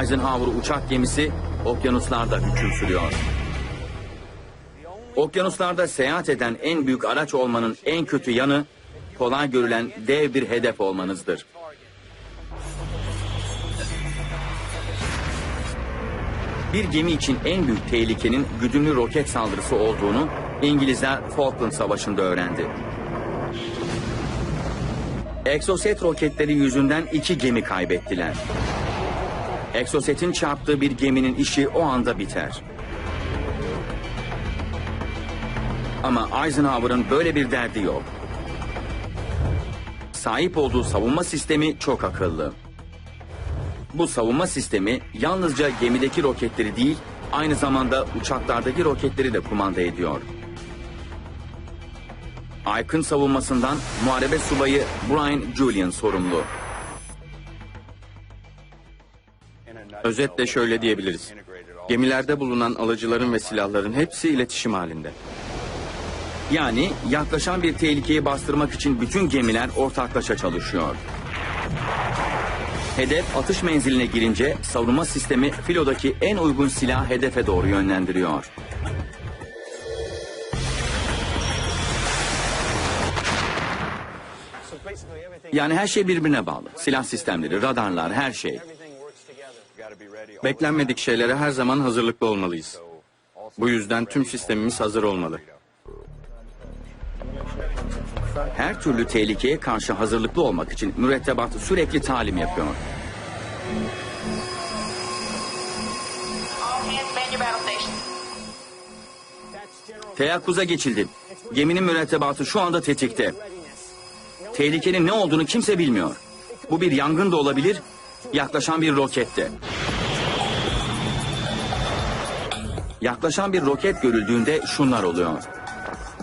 Eisenhower uçak gemisi okyanuslarda hüküm sürüyor. Okyanuslarda seyahat eden en büyük araç olmanın en kötü yanı kolay görülen dev bir hedef olmanızdır. Bir gemi için en büyük tehlikenin güdümlü roket saldırısı olduğunu İngilizler Falkland Savaşı'nda öğrendi. Exocet roketleri yüzünden iki gemi kaybettiler. Exocet'in çarptığı bir geminin işi o anda biter. Ama Eisenhower'ın böyle bir derdi yok. Sahip olduğu savunma sistemi çok akıllı. Bu savunma sistemi yalnızca gemideki roketleri değil, aynı zamanda uçaklardaki roketleri de kumanda ediyor. Aykın savunmasından muharebe subayı Brian Julian sorumlu. Özetle şöyle diyebiliriz. Gemilerde bulunan alıcıların ve silahların hepsi iletişim halinde. Yani yaklaşan bir tehlikeyi bastırmak için bütün gemiler ortaklaşa çalışıyor. Hedef atış menziline girince savunma sistemi filodaki en uygun silah hedefe doğru yönlendiriyor. Yani her şey birbirine bağlı. Silah sistemleri, radarlar, her şey. Beklenmedik şeylere her zaman hazırlıklı olmalıyız. Bu yüzden tüm sistemimiz hazır olmalı. Her türlü tehlikeye karşı hazırlıklı olmak için mürettebat sürekli talim yapıyor. Teyakkuza geçildi. Geminin mürettebatı şu anda tetikte. Tehlikenin ne olduğunu kimse bilmiyor. Bu bir yangın da olabilir, yaklaşan bir rokette. Yaklaşan bir roket görüldüğünde şunlar oluyor.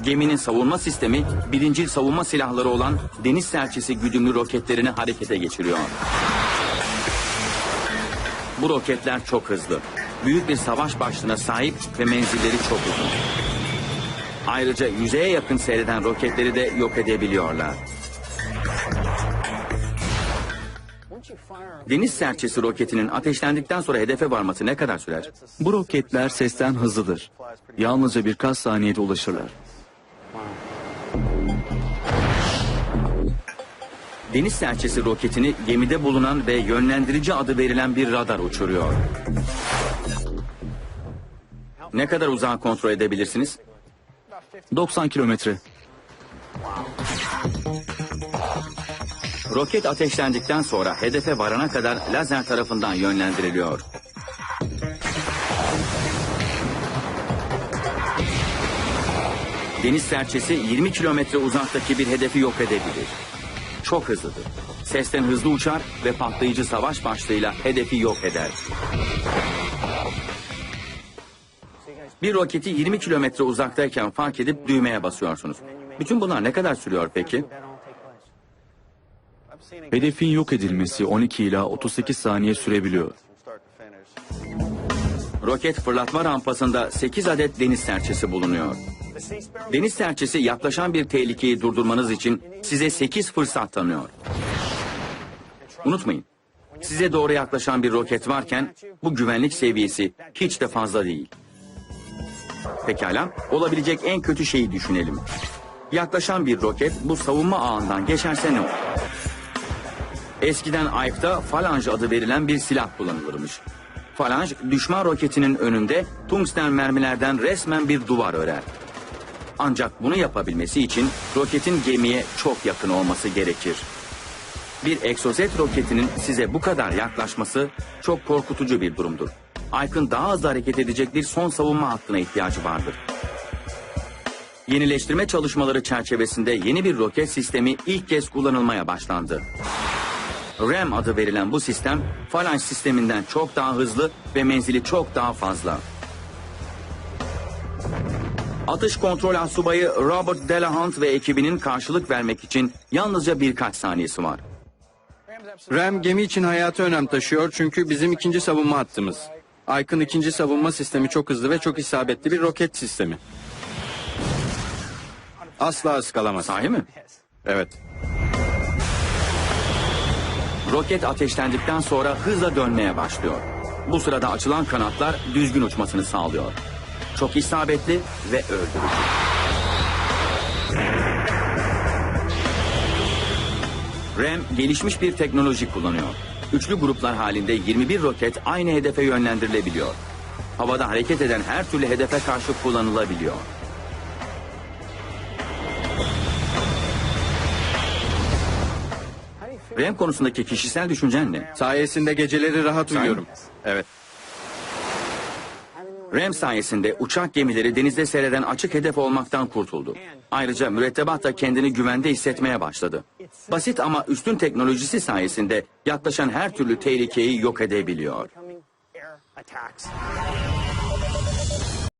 Geminin savunma sistemi birincil savunma silahları olan deniz serçesi güdümlü roketlerini harekete geçiriyor. Bu roketler çok hızlı. Büyük bir savaş başlığına sahip ve menzilleri çok uzun. Ayrıca yüzeye yakın seyreden roketleri de yok edebiliyorlar. Deniz serçesi roketinin ateşlendikten sonra hedefe varması ne kadar sürer? Bu roketler sesten hızlıdır. Yalnızca birkaç saniyede ulaşırlar. Deniz serçesi roketini gemide bulunan ve yönlendirici adı verilen bir radar uçuruyor. Ne kadar uzağa kontrol edebilirsiniz? 90 kilometre. Roket ateşlendikten sonra hedefe varana kadar lazer tarafından yönlendiriliyor. Deniz serçesi 20 kilometre uzaktaki bir hedefi yok edebilir. Çok hızlıdır. Sesten hızlı uçar ve patlayıcı savaş başlığıyla hedefi yok eder. Bir roketi 20 kilometre uzaktayken fark edip düğmeye basıyorsunuz. Bütün bunlar ne kadar sürüyor peki? Hedefin yok edilmesi 12 ila 38 saniye sürebiliyor. Roket fırlatma rampasında 8 adet deniz serçesi bulunuyor. Deniz serçesi yaklaşan bir tehlikeyi durdurmanız için size 8 fırsat tanıyor. Unutmayın, size doğru yaklaşan bir roket varken bu güvenlik seviyesi hiç de fazla değil. Pekala, olabilecek en kötü şeyi düşünelim. Yaklaşan bir roket bu savunma ağından geçerse ne olur? Eskiden AYF'da falanj adı verilen bir silah kullanılırmış. Falanj düşman roketinin önünde tungsten mermilerden resmen bir duvar örer. Ancak bunu yapabilmesi için roketin gemiye çok yakın olması gerekir. Bir egzozet roketinin size bu kadar yaklaşması çok korkutucu bir durumdur. Aykın daha hızlı hareket edecek bir son savunma hattına ihtiyacı vardır. Yenileştirme çalışmaları çerçevesinde yeni bir roket sistemi ilk kez kullanılmaya başlandı. RAM adı verilen bu sistem Phalanx sisteminden çok daha hızlı ve menzili çok daha fazla. Atış kontrol asubayı Robert Delahunt ve ekibinin karşılık vermek için yalnızca birkaç saniyesi var. RAM gemi için hayatı önem taşıyor çünkü bizim ikinci savunma hattımız. Aykın ikinci savunma sistemi çok hızlı ve çok isabetli bir roket sistemi. Asla ıskalamaz. Sahi mi? Evet. Roket ateşlendikten sonra hızla dönmeye başlıyor. Bu sırada açılan kanatlar düzgün uçmasını sağlıyor. Çok isabetli ve öldürücü. RAM gelişmiş bir teknoloji kullanıyor. Üçlü gruplar halinde 21 roket aynı hedefe yönlendirilebiliyor. Havada hareket eden her türlü hedefe karşı kullanılabiliyor. RAM konusundaki kişisel düşüncen ne? Sayesinde geceleri rahat uyuyorum. Evet. RAM sayesinde uçak gemileri denizde seyreden açık hedef olmaktan kurtuldu. Ayrıca mürettebat da kendini güvende hissetmeye başladı. Basit ama üstün teknolojisi sayesinde yaklaşan her türlü tehlikeyi yok edebiliyor. Attacks.